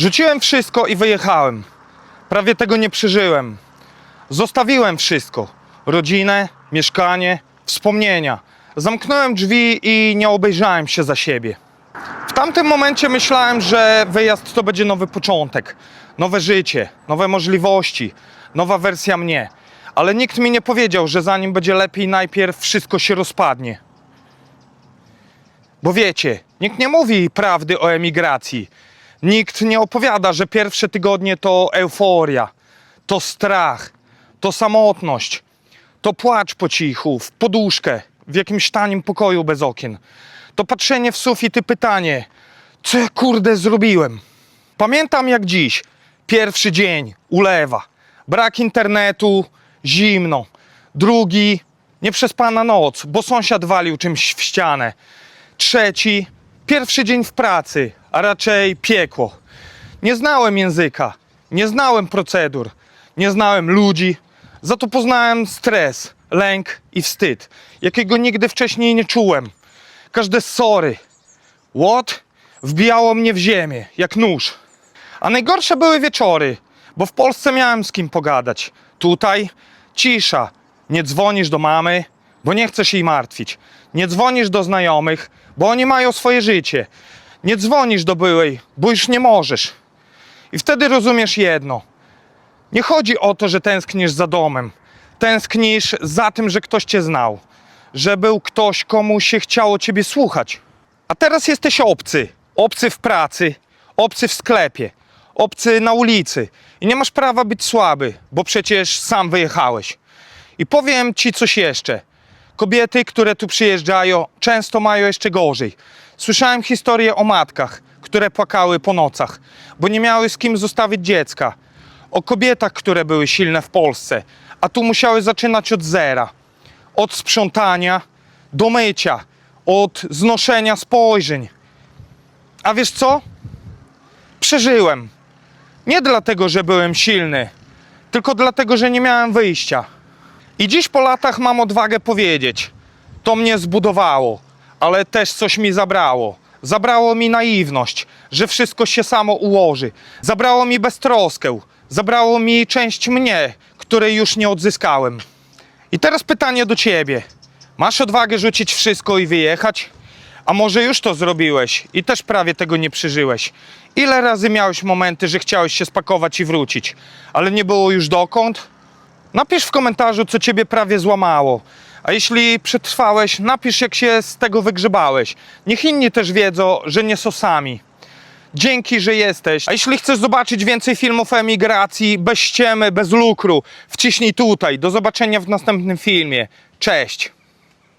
Rzuciłem wszystko i wyjechałem. Prawie tego nie przeżyłem. Zostawiłem wszystko: rodzinę, mieszkanie, wspomnienia. Zamknąłem drzwi i nie obejrzałem się za siebie. W tamtym momencie myślałem, że wyjazd to będzie nowy początek, nowe życie, nowe możliwości, nowa wersja mnie. Ale nikt mi nie powiedział, że zanim będzie lepiej, najpierw wszystko się rozpadnie. Bo wiecie, nikt nie mówi prawdy o emigracji. Nikt nie opowiada, że pierwsze tygodnie to euforia, to strach, to samotność, to płacz po cichu, w poduszkę, w jakimś tanim pokoju bez okien. To patrzenie w sufit i pytanie, co ja kurde zrobiłem? Pamiętam jak dziś, pierwszy dzień, ulewa, brak internetu, zimno. Drugi, nieprzespana noc, bo sąsiad walił czymś w ścianę. Trzeci, pierwszy dzień w pracy, a raczej piekło. Nie znałem języka, nie znałem procedur, nie znałem ludzi, za to poznałem stres, lęk i wstyd, jakiego nigdy wcześniej nie czułem. Każde sorry, what? Wbijało mnie w ziemię, jak nóż. A najgorsze były wieczory, bo w Polsce miałem z kim pogadać. Tutaj cisza. Nie dzwonisz do mamy, bo nie chcesz jej martwić. Nie dzwonisz do znajomych, bo oni mają swoje życie. Nie dzwonisz do byłej, bo już nie możesz. I wtedy rozumiesz jedno. Nie chodzi o to, że tęsknisz za domem. Tęsknisz za tym, że ktoś cię znał. Że był ktoś, komu się chciało ciebie słuchać. A teraz jesteś obcy. Obcy w pracy, obcy w sklepie, obcy na ulicy. I nie masz prawa być słaby, bo przecież sam wyjechałeś. I powiem ci coś jeszcze. Kobiety, które tu przyjeżdżają, często mają jeszcze gorzej. Słyszałem historię o matkach, które płakały po nocach, bo nie miały z kim zostawić dziecka. O kobietach, które były silne w Polsce, a tu musiały zaczynać od zera. Od sprzątania do mycia, od znoszenia spojrzeń. A wiesz co? Przeżyłem. Nie dlatego, że byłem silny, tylko dlatego, że nie miałem wyjścia. I dziś po latach mam odwagę powiedzieć: To mnie zbudowało, ale też coś mi zabrało. Zabrało mi naiwność, że wszystko się samo ułoży. Zabrało mi beztroskę. Zabrało mi część mnie, której już nie odzyskałem. I teraz pytanie do ciebie. Masz odwagę rzucić wszystko i wyjechać? A może już to zrobiłeś i też prawie tego nie przeżyłeś? Ile razy miałeś momenty, że chciałeś się spakować i wrócić, ale nie było już dokąd? Napisz w komentarzu, co ciebie prawie złamało. A jeśli przetrwałeś, napisz, jak się z tego wygrzebałeś. Niech inni też wiedzą, że nie są sami. Dzięki, że jesteś. A jeśli chcesz zobaczyć więcej filmów o emigracji, bez ściemy, bez lukru, wciśnij tutaj. Do zobaczenia w następnym filmie. Cześć!